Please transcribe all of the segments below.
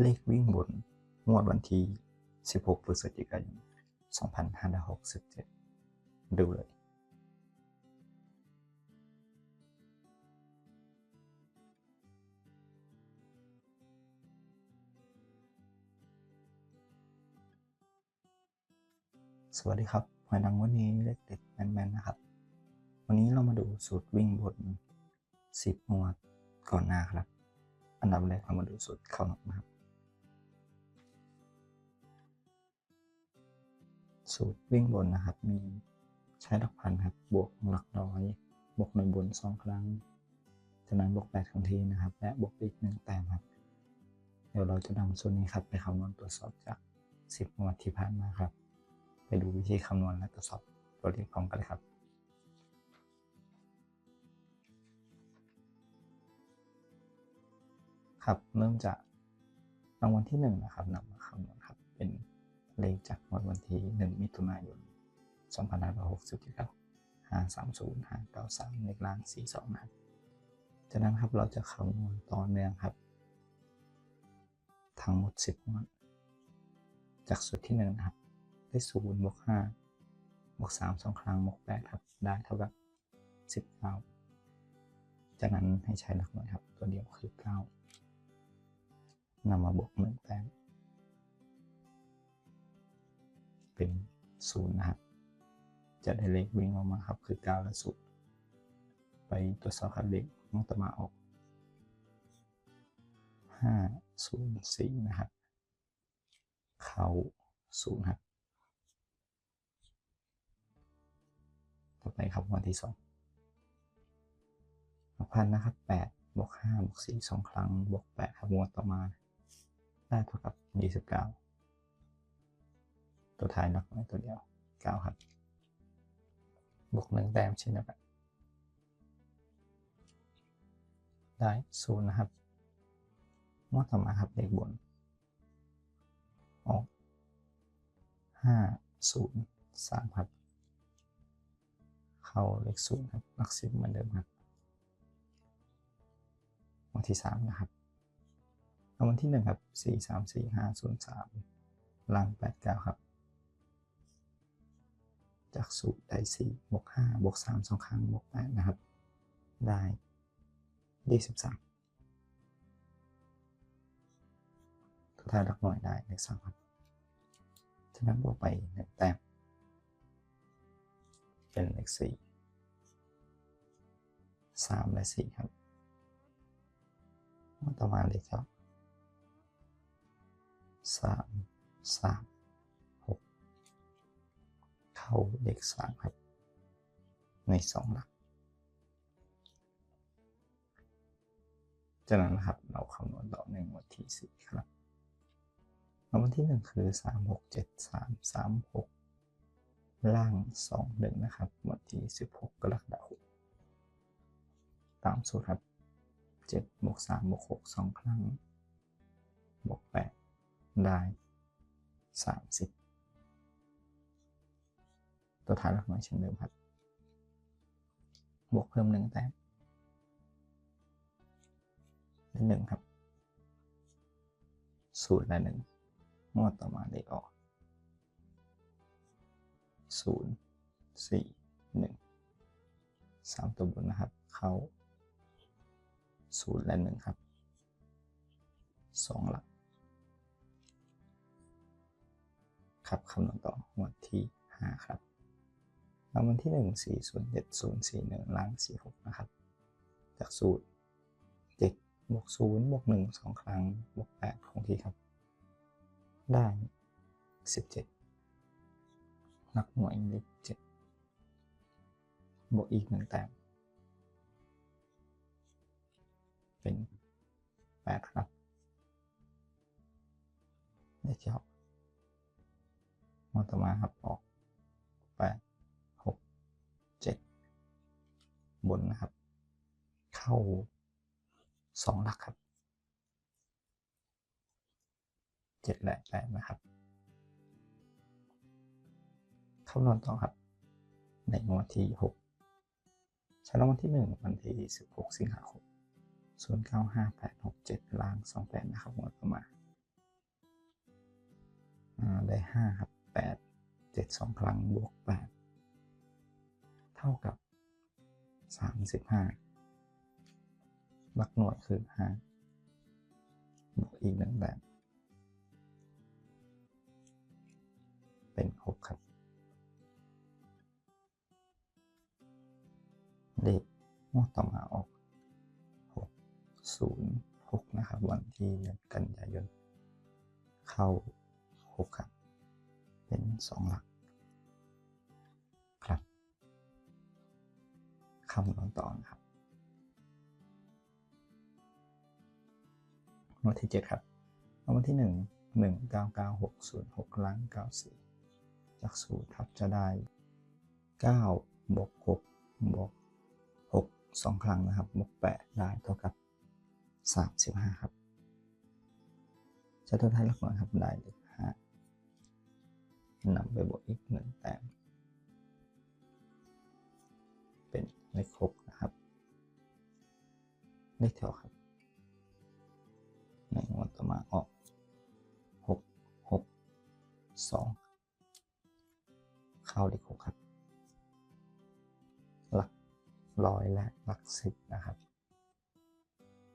เลขวิ่งบนงวดวันที่ 16 พฤศจิกายน 2567 ดูเลย สวัสดีครับหอยนังวันนี้เลขเด็ดแมนๆนะครับ วันนี้เรามาดูสูตรวิ่งบน 10งวดก่อนหน้าครับ อันดับแรกเรามาดูสูตรเข้าหนักนะครับ สูตรวิ่งบนนะครับ มีใช้หลักพันครับ บวกหลักร้อย บวกหนึ่งบนสองครั้ง จากนั้นบวกแปดครั้งทีนะครับ และบวกอีกหนึ่งแต้มครับ เดี๋ยวเราจะนำสูตรนี้ครับไปคำนวณตรวจสอบจาก10งวดที่ผ่านมาครับ ไปดูวิธีคำนวณและตรวจสอบตัวเลขพร้อมกันเลยครับครับ เริ่มจากรางวัลที่หนึ่งนะครับนำมาคำนวณ เลขจากงวดวันที่หนึ่งมิถุนายน 2560ครับ530 593เลขล่าง 42นะครับจากนั้นครับเราจะคำนวณต่อเนื่องครับ ทั้งหมด 10งวด จากสูตรที่หนึ่งนะครับ ได้ศูนย์บวกห้าบวกสามสองครั้งบวกแปดครับ ได้เท่ากับสิบเก้าจากนั้นให้ใช้หลักหน่วยครับ ตัวเดียวคือเก้านำมาบวกหนึ่งแต้ม เป็นศูนย์นะครับ จะได้เลขวิ่งออกมาครับ คือเก้าและศูนย์ไปตรวจสอบครับเลขมันจะมาออกห้าศูนย์สี่นะครับ เขาศูนย์ครับ ต่อไปครับวันที่สองหกพันนะครับแปดบวกห้าบวกสี่สองครั้งบวกแปดครับงวดต่อมา ได้เท่ากับยี่สิบเก้า ตัวท้ายนักน้อยตัวเดียวเก้าครับ บวกหนึ่งแต้มเช่นเดียวกันได้ศูนย์นะครับงวดต่อมาครับเลขบน ออกห้าศูนย์สามครับ เข้าเลขศูนย์ครับหลักสิบเหมือนเดิมครับวันที่สามนะครับวัลที่หนึ่งครับสี่สามสี่ห้าศูนย์สามล่างแปดเก้าครับ จากสูตรได้สี่บวกห้าบวกสามสองครั้งบวกแปดนะครับ ได้ยี่สิบสามถ้ายหลักหน่วยได้เลขสามครับฉะนั้นบวกไปหนึ่งแต้มเป็นเลขสี่สามและสี่ครับมาต่อมาเลขครับสามสามาเลขสามครับ ในสองหลัก จากนั้นนะครับเราคำนวณต่อในงวดที่สี่ครับรางวัลที่หนึ่งคือสามหกเจ็ดสามสามหกล่างสองหนึ่งนะครับวันที่สิบหกกรกฎาคมตามสูตรครับเจ็ดบวกสามบวกหกสองครั้งบวกแปดได้สามสิบ ตัวท้ายหลักหน่วยเช่นเดิมครับ บวกเพิ่มหนึ่งแต้มเป็นหนึ่งครับศูนย์และหนึ่งงวดต่อมาเลขออกศูนย์สี่หนึ่งสามตัวบนนะครับ เข้าศูนย์และหนึ่งครับสองหลักครับคำนวณต่อหมวดที่ห้าครับ รางวัลที่ 1 407041ล้าน46 นะครับ จากสูตร 7 บวก 0 บวก 1 2 ครั้ง บวก 8 คงที่ครับ ได้ 17 นักหน่วยเลข7บวกอีก 1 แต้ม เป็น 8 ครับ ได้ที่หกมาต่อมาครับออก 8 บนนะครับ เข้าสองหลักครับเจ็ดและแปดนะครับคำนวณต่อครับ ในงวดที่6ใช้รางวัลที่1วันที่16สิงหาคม095867ล้าน28นะครับงวดต่อมาได้ห้าครับแปดเจ็ดสองครั้งบวกแปดเท่ากับ สามสิบห้าหลักหน่วยคือห้าบวกอีกหนึ่งแบบ เป็นหกครับเลขงวดต่อมาออกหกศูนย์หกนะครับ วันที่หนึ่งกันยายน เข้าหกครับ เป็นสองหลัก คำนวณต่อนะครับงวดที่เจ็ดครับวันที่หนึ่งหนึ่งเก้าเก้าหกศูนย์หกล้างเก้าสี่จากสูตรครับจะได้เก้าบวกหกบวกหกสองครั้งนะครับ บวกแปดได้เท่ากับสามสิบห้าครับ จะทดให้ลักหน่วยครับ ได้เลขห้านำไปบวกอีกหนึ่งแต้ม เป็นเลขหกนะครับเลขแถวครับในงวดต่อมาออกหกหกสองเข้าเลขหกครับ หลักร้อยและหลักสิบนะครับ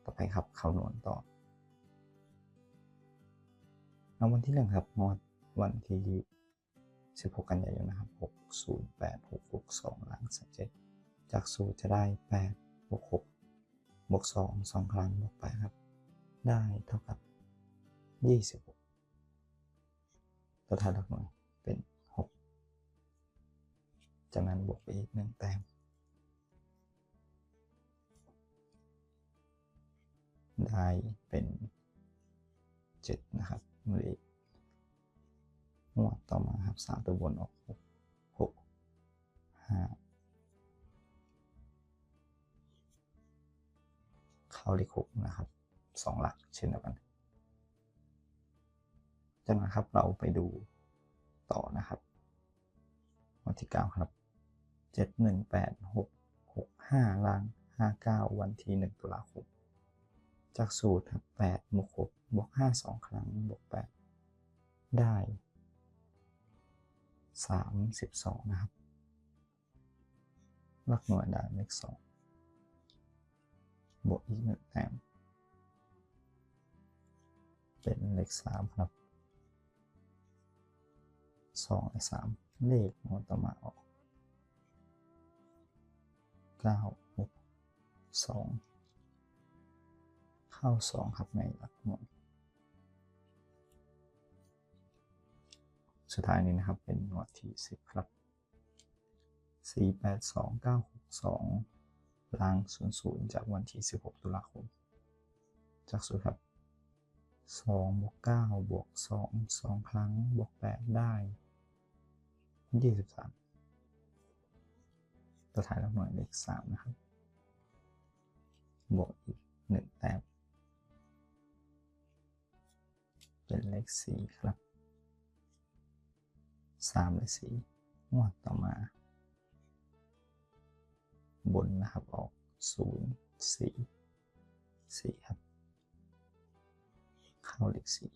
ต่อไปครับคำนวณต่อเอาวันที่หนึ่งครับงวดวันที่16 กันยายนนะครับ 608 662ล้าง37 จากสูตรจะได้8บวก6บวก2 2 ครั้งบวกไปครับ ได้เท่ากับ 26ตัวท้ายหลักหน่วยเป็น 6 จากนั้นบวกไปอีก 1 แต้ม ได้เป็น 7 นะครับหรือหัวต่อมาครับ 3 ตัวบนออก 6 6 5 เข้าเลขหกนะครับสองหลักเช่นเดียวกัน จากนั้นครับเราไปดูต่อนะครับวันที่เก้าครับเจ็ดหนึ่งแปดหกหกห้าล่างห้าเก้าวันที่หนึ่งตุลาคมจากสูตรครับแปดบวกหกบวกห้าสองครั้งบวกแปดได้สามสิบสองนะครับลักหน่วยได้เลขสอง บวกอีกหนึ่งแต้มเป็นเลขสามครับสองและสามเลขงวดต่อมาออกเก้าหกสองเข้าสองครับในหลักหน่วยสุดท้ายนี้นะครับเป็นหน่วยที่สิบครับสี่แปดสองเก้าหกสอง ล้างศูนย์ศูนย์จากวันที่สิบหกตุลาคม จากสูตรครับสองบวกเก้าบวกสองสองครั้ง บวกแปดได้ยี่สิบสามตัวท้ายลักหน่วยเลขสามนะครับ บวกอีกหนึ่งแต้ม เป็นเลขสี่ครับสามและสี่งวดต่อมา บนนะครับออกศูนย์สี่สี่ครับเข้าเลขสี่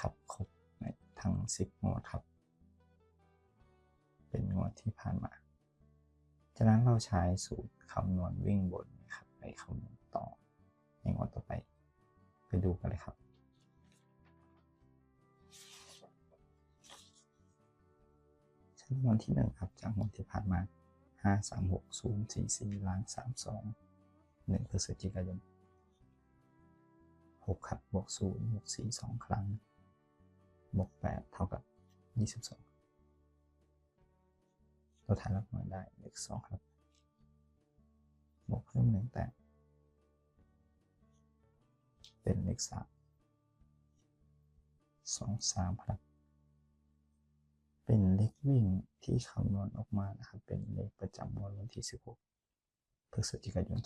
ขับครบในทั้งสิบงวดครับ เป็นงวดที่ผ่านมา จากนั้นเราใช้สูตรคำนวณวิ่งบนนะครับไปคำนวณต่อในงวดต่อไป ไปดูกันเลยครับใช้วันที่หนึ่งครับจากงวันที่ผ่านมา ห้าสามหกศูนย์สี่สี่ล้านสามสองหนึ่งพฤศจิกายนหกครับบวกศูนย์บวกสี่สองครั้งบวกแปดเท่ากับยี่สิบสองตัวท้ายรับหน่วยได้เลขสองครับบวกเพิ่มหนึ่งแต้มเป็นเลขสามสองสามครับ เป็นเลขวิ่งที่คำนวณออกมานะครับ เป็นเลขประจำวันวันที่ 16พฤศจิกายน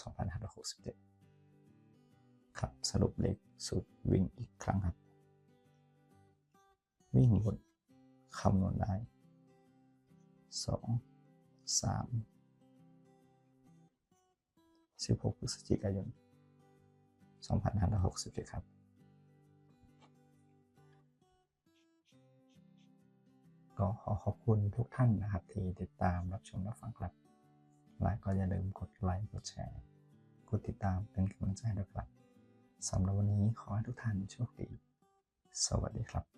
2567 ครับ สรุปเลขสูตรวิ่งอีกครั้งครับ วิ่งบนคำนวณได้ 2 3 16พฤศจิกายน2567 ครับ ก็ขอขอบคุณทุกท่านนะครับที่ติดตามรับชมรับฟังครับ และก็อย่าลืมกดไลค์กดแชร์กดติดตามเป็นกำลังใจด้วยครับสำหรับวันนี้ขอให้ทุกท่านโชคดี สวัสดีครับ